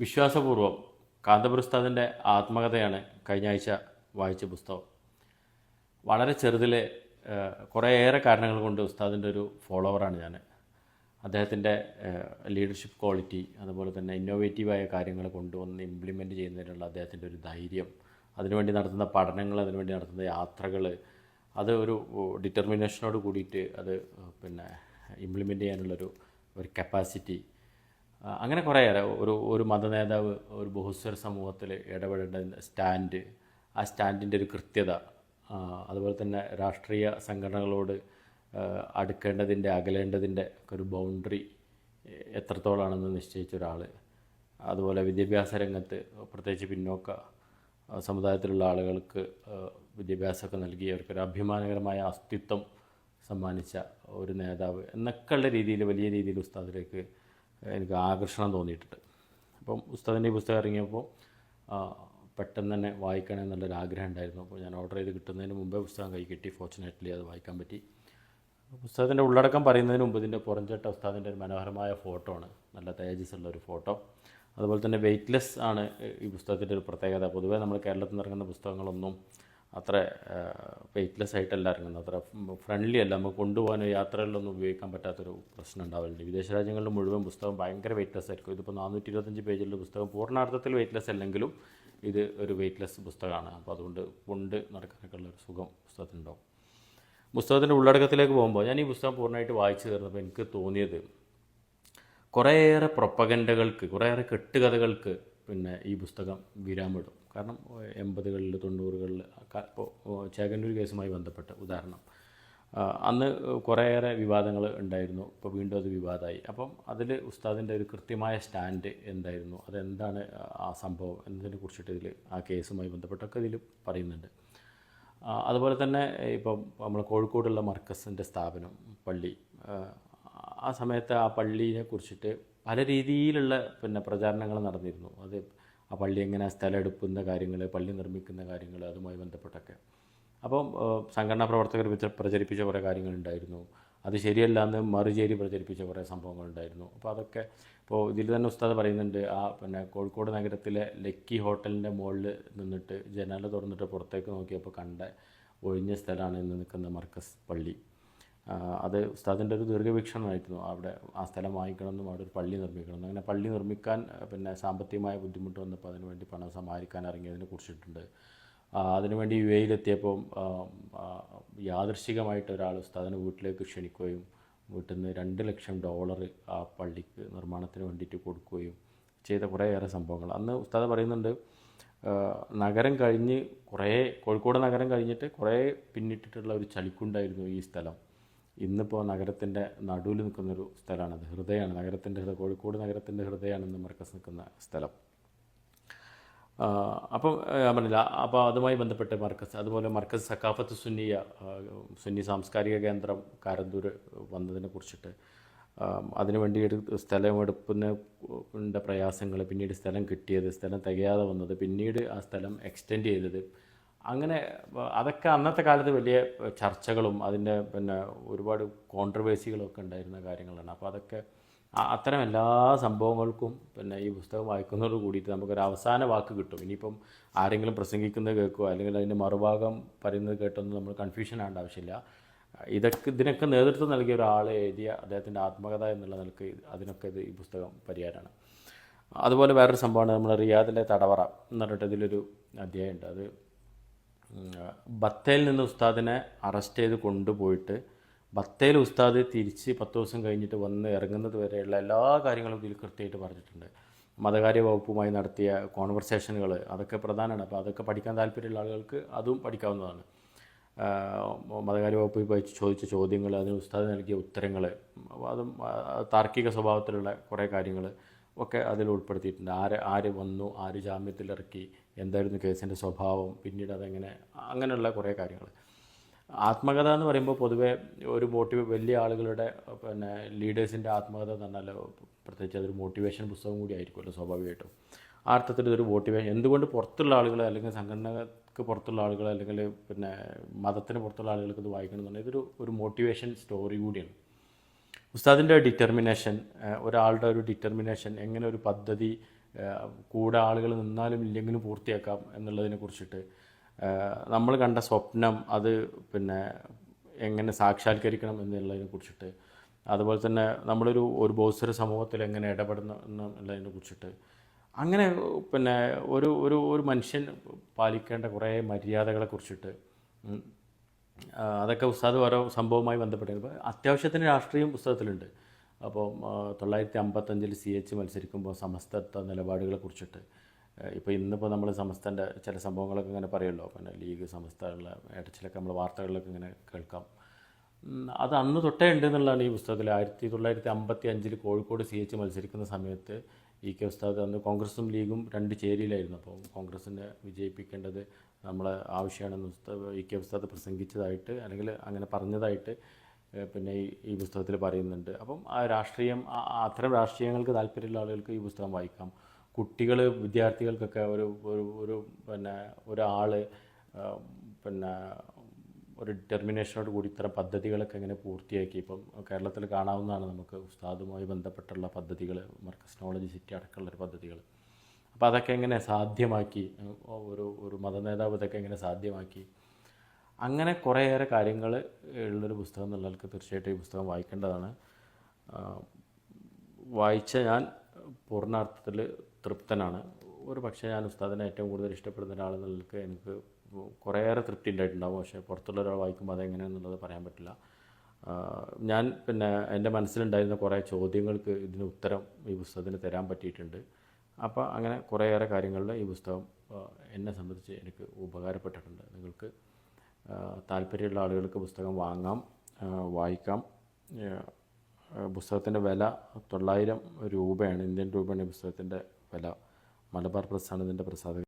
വിശ്വാസപൂർവം കാന്തപുരസ്താദിന്റെ ആത്മകഥയാണ് കഴിഞ്ഞ ആഴ്ച വായിച്ച പുസ്തകം. വളരെ ചെറുതിലെ കുറേയേറെ കാരണങ്ങൾ കൊണ്ട് ഉസ്താദിന്റെ ഒരു ഫോളോവറാണ് ഞാൻ അദ്ദേഹത്തിന്റെ ലീഡർഷിപ്പ് ക്വാളിറ്റി അതുപോലെ തന്നെ ഇന്നോവേറ്റീവായ കാര്യങ്ങൾ കൊണ്ടുവന്ന് ഇംപ്ലിമെന്റ് ചെയ്യുന്നതിനുള്ള അദ്ദേഹത്തിന്റെ ഒരു ധൈര്യം അതിനുവേണ്ടി നടത്തുന്ന പഠനങ്ങൾ അതിനുവേണ്ടി നടത്തുന്ന യാത്രകൾ അത് ഒരു ഡിറ്റർമിനേഷനോട് കൂടിയിട്ട് അത് പിന്നെ ഇംപ്ലിമെന്റ് ചെയ്യാനുള്ളൊരു ഒരു കപ്പാസിറ്റി അങ്ങനെ കുറേയേറെ ഒരു ഒരു മതനേതാവ് ഒരു ബഹുസ്വര സമൂഹത്തിൽ ഇടപെടേണ്ട സ്റ്റാൻഡ് ആ സ്റ്റാൻഡിന്റെ ഒരു കൃത്യത അതുപോലെ തന്നെ രാഷ്ട്രീയ സംഘടനകളോട് അടുക്കേണ്ടതിന്റെ അകലേണ്ടതിന്റെ ഒരു ബൗണ്ടറി എത്രത്തോളാണെന്ന് നിശ്ചയിച്ച ഒരാൾ അതുപോലെ വിദ്യാഭ്യാസ രംഗത്ത് പ്രത്യേകിച്ച് പിന്നോക്ക സമുദായത്തിലുള്ള ആളുകൾക്ക് വിദ്യാഭ്യാസമൊക്കെ നൽകി അവർക്കൊരു അഭിമാനകരമായ അസ്തിത്വം സമ്മാനിച്ച ഒരു നേതാവ് എന്നൊക്കെയുള്ള രീതിയിൽ വലിയ രീതിയിൽ ഉസ്താദിലേക്ക് എനിക്ക് ആകർഷണം തോന്നിയിട്ടുണ്ട്. അപ്പം പുസ്തകത്തിന്റെ പുസ്തകം ഇറങ്ങിയപ്പോൾ പെട്ടെന്ന് തന്നെ വായിക്കണം എന്നുള്ളൊരു ആഗ്രഹം ഉണ്ടായിരുന്നു അപ്പോൾ ഞാൻ ഓർഡർ ചെയ്ത് കിട്ടുന്നതിന് മുമ്പേ പുസ്തകം കൈ കിട്ടി. ഫോർച്ചുനേറ്റ്ലി അത് വായിക്കാൻ പറ്റി. പുസ്തകത്തിന്റെ ഉള്ളടക്കം പറയുന്നതിന് മുമ്പ് ഇതിന്റെ പുറംചട്ട ഉസ്താദിന്റെ ഒരു മനോഹരമായ ഫോട്ടോ ആണ്. നല്ല തേജസ് ഉള്ള ഒരു ഫോട്ടോ അതുപോലെ തന്നെ വെയ്റ്റ്ലെസ് ആണ് ഈ പുസ്തകത്തിന്റെ ഒരു പ്രത്യേകത. പൊതുവേ നമ്മൾ കേരളത്തിൽ നിന്ന് ഇറങ്ങുന്ന പുസ്തകങ്ങളൊന്നും അത്ര വെയ്റ്റ്ലെസ് ആയിട്ടല്ല ഇറങ്ങുന്നത്. അത്ര ഫ്രണ്ട്ലി അല്ല. നമുക്ക് കൊണ്ടുപോകാനോ യാത്രകളിലൊന്നും ഉപയോഗിക്കാൻ പറ്റാത്തൊരു പ്രശ്നം ഉണ്ടാവലുണ്ട്. വിദേശ രാജ്യങ്ങളിൽ മുഴുവൻ പുസ്തകം ഭയങ്കര വെയ്റ്റ്ലെസ് ആയിരിക്കും. ഇതിപ്പോൾ നാനൂറ്റി ഇരുപത്തഞ്ച് പേജിലുള്ള പുസ്തകം പൂർണാർത്ഥത്തിൽ വെയ്റ്റ്ലെസ് അല്ലെങ്കിലും ഇത് ഒരു വെയ്റ്റ്ലെസ് പുസ്തകമാണ്. അപ്പോൾ അതുകൊണ്ട് കൊണ്ട് നടക്കാനൊക്കെ ഉള്ള ഒരു സുഖം പുസ്തകത്തിനുണ്ടാവും. പുസ്തകത്തിന്റെ ഉള്ളടക്കത്തിലേക്ക് പോകുമ്പോൾ ഞാൻ ഈ പുസ്തകം പൂർണമായിട്ട് വായിച്ചു തീർന്നപ്പോൾ എനിക്ക് തോന്നിയത് കുറേയേറെ പ്രൊപ്പഗൻഡകൾക്ക് കുറേയേറെ കെട്ടുകഥകൾക്ക് പിന്നെ ഈ പുസ്തകം വിരാമിടും. കാരണം എൺപതുകളിൽ തൊണ്ണൂറുകളിൽ ഇപ്പോൾ ചേകന്നൂർ കേസുമായി ബന്ധപ്പെട്ട് ഉദാഹരണം. അന്ന് കുറേയേറെ വിവാദങ്ങൾ ഉണ്ടായിരുന്നു. ഇപ്പോൾ വീണ്ടും അത് വിവാദമായി അപ്പം അതിൽ ഉസ്താദിന്റെ ഒരു കൃത്യമായ സ്റ്റാൻഡ് എന്തായിരുന്നു? അതെന്താണ് ആ സംഭവം? എന്നതിനെ കുറിച്ചിട്ട് ഇതിൽ ആ കേസുമായി ബന്ധപ്പെട്ടൊക്കെ ഇതിൽ പറയുന്നുണ്ട്. അതുപോലെ തന്നെ ഇപ്പം നമ്മൾ കോഴിക്കോടുള്ള മർക്കസിന്റെ സ്ഥാപനം പള്ളി ആ, സമയത്ത് ആ പള്ളിയെ കുറിച്ചിട്ട് പല രീതിയിലുള്ള പിന്നെ പ്രചാരണങ്ങൾ നടന്നിരുന്നു. അത് ആ പള്ളി എങ്ങനെ സ്ഥലം എടുക്കുന്ന കാര്യങ്ങൾ പള്ളി നിർമ്മിക്കുന്ന കാര്യങ്ങൾ അതുമായി ബന്ധപ്പെട്ടൊക്കെ. അപ്പം സംഘടനാ പ്രവർത്തകർ പ്രചരിപ്പിച്ച കുറേ കാര്യങ്ങളുണ്ടായിരുന്നു. അത് ശരിയല്ല എന്ന് മറുചേരി പ്രചരിപ്പിച്ച കുറേ സംഭവങ്ങളുണ്ടായിരുന്നു. അപ്പോൾ അതൊക്കെ ഇപ്പോൾ ഇതിൽ തന്നെ ഉസ്താദ് പറയുന്നുണ്ട് ആ പിന്നെ കോഴിക്കോട് നഗരത്തിലെ ലക്കി ഹോട്ടലിന്റെ മുകളിൽ നിന്നിട്ട് ജനാല തുറന്നിട്ട് പുറത്തേക്ക് നോക്കിയപ്പോൾ കണ്ട ഒഴിഞ്ഞ സ്ഥലമാണ് ഇന്ന് നിൽക്കുന്ന മർക്കസ് പള്ളി. അത് ഉസ്താദിന്റെ ഒരു ദീർഘവീക്ഷണമായിരുന്നു. അവിടെ ആ സ്ഥലം വാങ്ങിക്കണമെന്നും അവിടെ ഒരു പള്ളി നിർമ്മിക്കണം അങ്ങനെ പള്ളി നിർമ്മിക്കാൻ പിന്നെ സാമ്പത്തികമായ ബുദ്ധിമുട്ട് വന്നപ്പോൾ അതിനുവേണ്ടി പണം സമാഹരിക്കാൻ ഇറങ്ങിയതിനെ കുറിച്ചിട്ടുണ്ട്. അതിനുവേണ്ടി യു എയിലെത്തിയപ്പോൾ യാദൃശികമായിട്ട് ഒരാൾ ഉസ്താദിനെ വീട്ടിലേക്ക് ക്ഷണിക്കുകയും വീട്ടിൽ നിന്ന് രണ്ട് ലക്ഷം ഡോളർ ആ പള്ളിക്ക് നിർമ്മാണത്തിന് വേണ്ടിയിട്ട് കൊടുക്കുകയും ചെയ്ത കുറേയേറെ സംഭവങ്ങൾ. അന്ന് ഉസ്താദ് പറയുന്നുണ്ട് നഗരം കഴിഞ്ഞ് കുറേ കോഴിക്കോട് നഗരം കഴിഞ്ഞിട്ട് കുറേ പിന്നിട്ടിട്ടുള്ള ഒരു ചളിക്കുണ്ടായിരുന്നു ഈ സ്ഥലം. ഇന്നിപ്പോൾ നഗരത്തിന്റെ നടുവിൽ നിൽക്കുന്നൊരു സ്ഥലമാണത്. ഹൃദയമാണ്. നഗരത്തിന്റെ ഹൃദയ കോഴിക്കോട് നഗരത്തിന്റെ ഹൃദയമാണ് ഇന്ന് മർക്കസ് നിൽക്കുന്ന സ്ഥലം. അപ്പം പറഞ്ഞില്ല. അപ്പോൾ അതുമായി ബന്ധപ്പെട്ട് മർക്കസ് അതുപോലെ മർക്കസ് സക്കാഫത്ത് സുന്നിയ സുന്നി സാംസ്കാരിക കേന്ദ്രം കാരന്തൂർ വന്നതിനെ കുറിച്ചിട്ട് അതിനുവേണ്ടി ഒരു സ്ഥലം പ്രയാസങ്ങൾ പിന്നീട് സ്ഥലം കിട്ടിയത് സ്ഥലം തികയാതെ വന്നത് പിന്നീട് ആ സ്ഥലം എക്സ്റ്റെൻഡ് ചെയ്തത് അങ്ങനെ അതൊക്കെ അന്നത്തെ കാലത്ത് വലിയ ചർച്ചകളും അതിന്റെ പിന്നെ ഒരുപാട് കോൺട്രവേഴ്സികളും ഒക്കെ ഉണ്ടായിരുന്ന കാര്യങ്ങളാണ്. അപ്പോൾ അതൊക്കെ അത്തരം എല്ലാ സംഭവങ്ങൾക്കും പിന്നെ ഈ പുസ്തകം വായിക്കുന്നതോട് കൂടിയിട്ട് നമുക്കൊരു അവസാന വാക്ക് കിട്ടും. ഇനിയിപ്പം ആരെങ്കിലും പ്രസംഗിക്കുന്നത് കേൾക്കുക അല്ലെങ്കിൽ അതിന്റെ മറുഭാഗം പറയുന്നത് കേട്ടൊന്നും നമ്മൾ കൺഫ്യൂഷൻ ആവേണ്ട ആവശ്യമില്ല. ഇതൊക്കെ ഇതിനൊക്കെ നേതൃത്വം നൽകിയ ഒരാൾ എഴുതിയ അദ്ദേഹത്തിന്റെ ആത്മകഥ എന്നുള്ള നിലയ്ക്ക് അതിനൊക്കെ ഇത് ഈ പുസ്തകം പരിഹാരമാണ്. അതുപോലെ വേറൊരു സംഭവമാണ് നമ്മൾ റിയാദിലെ തടവറ എന്ന് പറഞ്ഞിട്ട് ഇതിലൊരു അധ്യായമുണ്ട്. അത് ബത്തേൽ നിന്ന് ഉസ്താദിനെ അറസ്റ്റ് ചെയ്ത് കൊണ്ടുപോയിട്ട് ബത്തേൽ ഉസ്താദ് തിരിച്ച് പത്ത് ദിവസം കഴിഞ്ഞിട്ട് വന്ന് ഇറങ്ങുന്നത് വരെയുള്ള എല്ലാ കാര്യങ്ങളും ഇതിൽ കൃത്യമായിട്ട് പറഞ്ഞിട്ടുണ്ട്. മതകാര്യ വകുപ്പുമായി നടത്തിയ കോൺവെർസേഷനുകൾ അതൊക്കെ പ്രധാനമാണ്. അപ്പോൾ അതൊക്കെ പഠിക്കാൻ താല്പര്യമുള്ള ആളുകൾക്ക് അതും പഠിക്കാവുന്നതാണ്. മതകാര്യ വകുപ്പിൽ പോയി ചോദിച്ച ചോദ്യങ്ങൾ അതിന് ഉസ്താദ് നൽകിയ ഉത്തരങ്ങൾ അതും താർക്കിക സ്വഭാവത്തിലുള്ള കുറേ കാര്യങ്ങൾ ഒക്കെ അതിൽ ഉൾപ്പെടുത്തിയിട്ടുണ്ട്. ആര് ആര് വന്നു ആര് ജാമ്യത്തിലിറക്കി എന്തായിരുന്നു കേസിന്റെ സ്വഭാവം പിന്നീട് അതെങ്ങനെ അങ്ങനെയുള്ള കുറേ കാര്യങ്ങൾ. ആത്മകഥ എന്ന് പറയുമ്പോൾ പൊതുവേ ഒരു മോട്ടിവ് വലിയ ആളുകളുടെ പിന്നെ ലീഡേഴ്സിന്റെ ആത്മകഥ എന്ന് പറഞ്ഞാൽ പ്രത്യേകിച്ച് അതൊരു മോട്ടിവേഷൻ പുസ്തകം കൂടി ആയിരിക്കുമല്ലോ സ്വാഭാവികമായിട്ടും. ആ അർത്ഥത്തിൽ ഇതൊരു മോട്ടിവേഷൻ എന്തുകൊണ്ട് പുറത്തുള്ള ആളുകൾ അല്ലെങ്കിൽ സംഘടനക്ക് പുറത്തുള്ള ആളുകൾ അല്ലെങ്കിൽ പിന്നെ മതത്തിന് പുറത്തുള്ള ആളുകൾക്ക് ഇത് വായിക്കണം എന്നുണ്ടെങ്കിൽ ഇതൊരു ഒരു മോട്ടിവേഷൻ സ്റ്റോറി കൂടിയാണ്. ഉസ്താദിന്റെ ഡിറ്റർമിനേഷൻ ഒരാളുടെ ഒരു ഡിറ്റർമിനേഷൻ എങ്ങനെ ഒരു പദ്ധതി കൂടെ ആളുകൾ നിന്നാലും ഇല്ലെങ്കിലും പൂർത്തിയാക്കാം എന്നുള്ളതിനെ കുറിച്ചിട്ട്. നമ്മൾ കണ്ട സ്വപ്നം അത് പിന്നെ എങ്ങനെ സാക്ഷാത്കരിക്കണം എന്നുള്ളതിനെ കുറിച്ചിട്ട്. അതുപോലെ തന്നെ നമ്മളൊരു ഒരു ബോസര സമൂഹത്തിൽ എങ്ങനെ ഇടപെടണം എന്നുള്ളതിനെ കുറിച്ചിട്ട്. അങ്ങനെ പിന്നെ ഒരു ഒരു ഒരു മനുഷ്യൻ പാലിക്കേണ്ട കുറേ മര്യാദകളെ കുറിച്ചിട്ട്. അതൊക്കെ ഉസ്താദ് ഓരോ സംഭവവുമായി ബന്ധപ്പെട്ടിരുന്നു അത്യാവശ്യത്തിന് രാഷ്ട്രീയം പുസ്തകത്തിലുണ്ട്. അപ്പോൾ തൊള്ളായിരത്തി അമ്പത്തഞ്ചിൽ സി എച്ച് മത്സരിക്കുമ്പോൾ സമസ്തത്വ നിലപാടുകളെ കുറിച്ചിട്ട് ഇപ്പോൾ ഇന്നിപ്പോൾ നമ്മൾ സമസ്തന്റെ ചില സംഭവങ്ങളൊക്കെ ഇങ്ങനെ പറയുമല്ലോ. പിന്നെ ലീഗ് സമസ്തകളിലെ ഇടച്ചിലൊക്കെ നമ്മൾ വാർത്തകളിലൊക്കെ ഇങ്ങനെ കേൾക്കാം. അത് അന്ന് തൊട്ടേ ഉണ്ട് എന്നുള്ളതാണ് ഈ പുസ്തകത്തിൽ. ആയിരത്തി തൊള്ളായിരത്തി അമ്പത്തി അഞ്ചിൽ കോഴിക്കോട് സി എച്ച് മത്സരിക്കുന്ന സമയത്ത് ഈ കെ ഉസ്താദ് അന്ന് കോൺഗ്രസും ലീഗും രണ്ട് ചേരിയിലായിരുന്നു. അപ്പോൾ കോൺഗ്രസിനെ വിജയിപ്പിക്കേണ്ടത് നമ്മളെ ആവശ്യമാണെന്ന് ഉസ്താദ് ഇ കെ ഉസ്താദ് പ്രസംഗിച്ചതായിട്ട് അല്ലെങ്കിൽ അങ്ങനെ പറഞ്ഞതായിട്ട് പിന്നെ ഈ പുസ്തകത്തിൽ പറയുന്നുണ്ട്. അപ്പം ആ രാഷ്ട്രീയം അത്തരം രാഷ്ട്രീയങ്ങൾക്ക് താല്പര്യമുള്ള ആളുകൾക്ക് ഈ പുസ്തകം വായിക്കാം. കുട്ടികൾ വിദ്യാർത്ഥികൾക്കൊക്കെ ഒരു ഒരു ഒരു പിന്നെ ഒരാൾ പിന്നെ ഒരു ഡിറ്റർമിനേഷനോട് കൂടി ഇത്തരം പദ്ധതികളൊക്കെ എങ്ങനെ പൂർത്തിയാക്കി. ഇപ്പം കേരളത്തിൽ കാണാവുന്നതാണ് നമുക്ക് ഉസ്താദുമായി ബന്ധപ്പെട്ടുള്ള പദ്ധതികൾ മർക്കസ് നോളജ് സിറ്റി അടക്കമുള്ള ഒരു പദ്ധതികൾ അപ്പോൾ അതൊക്കെ എങ്ങനെ സാധ്യമാക്കി? ഒരു ഒരു ഒരു മതനേതാവ് ഇതൊക്കെ എങ്ങനെ സാധ്യമാക്കി? അങ്ങനെ കുറേയേറെ കാര്യങ്ങൾ ഉള്ളൊരു പുസ്തകം എന്നുള്ളവർക്ക് തീർച്ചയായിട്ടും ഈ പുസ്തകം വായിക്കേണ്ടതാണ്. വായിച്ച ഞാൻ പൂർണാർത്ഥത്തിൽ തൃപ്തനാണ്. ഒരു പക്ഷേ ഞാൻ ഉസ്താദിനെ ഏറ്റവും കൂടുതൽ ഇഷ്ടപ്പെടുന്ന ഒരാളെന്നുള്ളവർക്ക് എനിക്ക് കുറേയേറെ തൃപ്തി ഉണ്ടായിട്ടുണ്ടാവും. പക്ഷേ പുറത്തുള്ള ഒരാൾ വായിക്കുമ്പോൾ അതെങ്ങനെയാണെന്നുള്ളത് പറയാൻ പറ്റില്ല. ഞാൻ പിന്നെ എന്റെ മനസ്സിലുണ്ടായിരുന്ന കുറേ ചോദ്യങ്ങൾക്ക് ഇതിന് ഉത്തരം ഈ പുസ്തകത്തിന് തരാൻ പറ്റിയിട്ടുണ്ട്. അപ്പോൾ അങ്ങനെ കുറേയേറെ കാര്യങ്ങളിൽ ഈ പുസ്തകം എന്നെ സംബന്ധിച്ച് എനിക്ക് ഉപകാരപ്പെട്ടിട്ടുണ്ട്. നിങ്ങൾക്ക് താല്പര്യമുള്ള ആളുകൾക്ക് പുസ്തകം വാങ്ങാം വായിക്കാം. പുസ്തകത്തിന്റെ വില തൊള്ളായിരം രൂപയാണ്. ഇന്ത്യൻ രൂപയാണ് ഈ പുസ്തകത്തിന്റെ വില. മലബാർ പ്രസ്സാണ് ഇതിന്റെ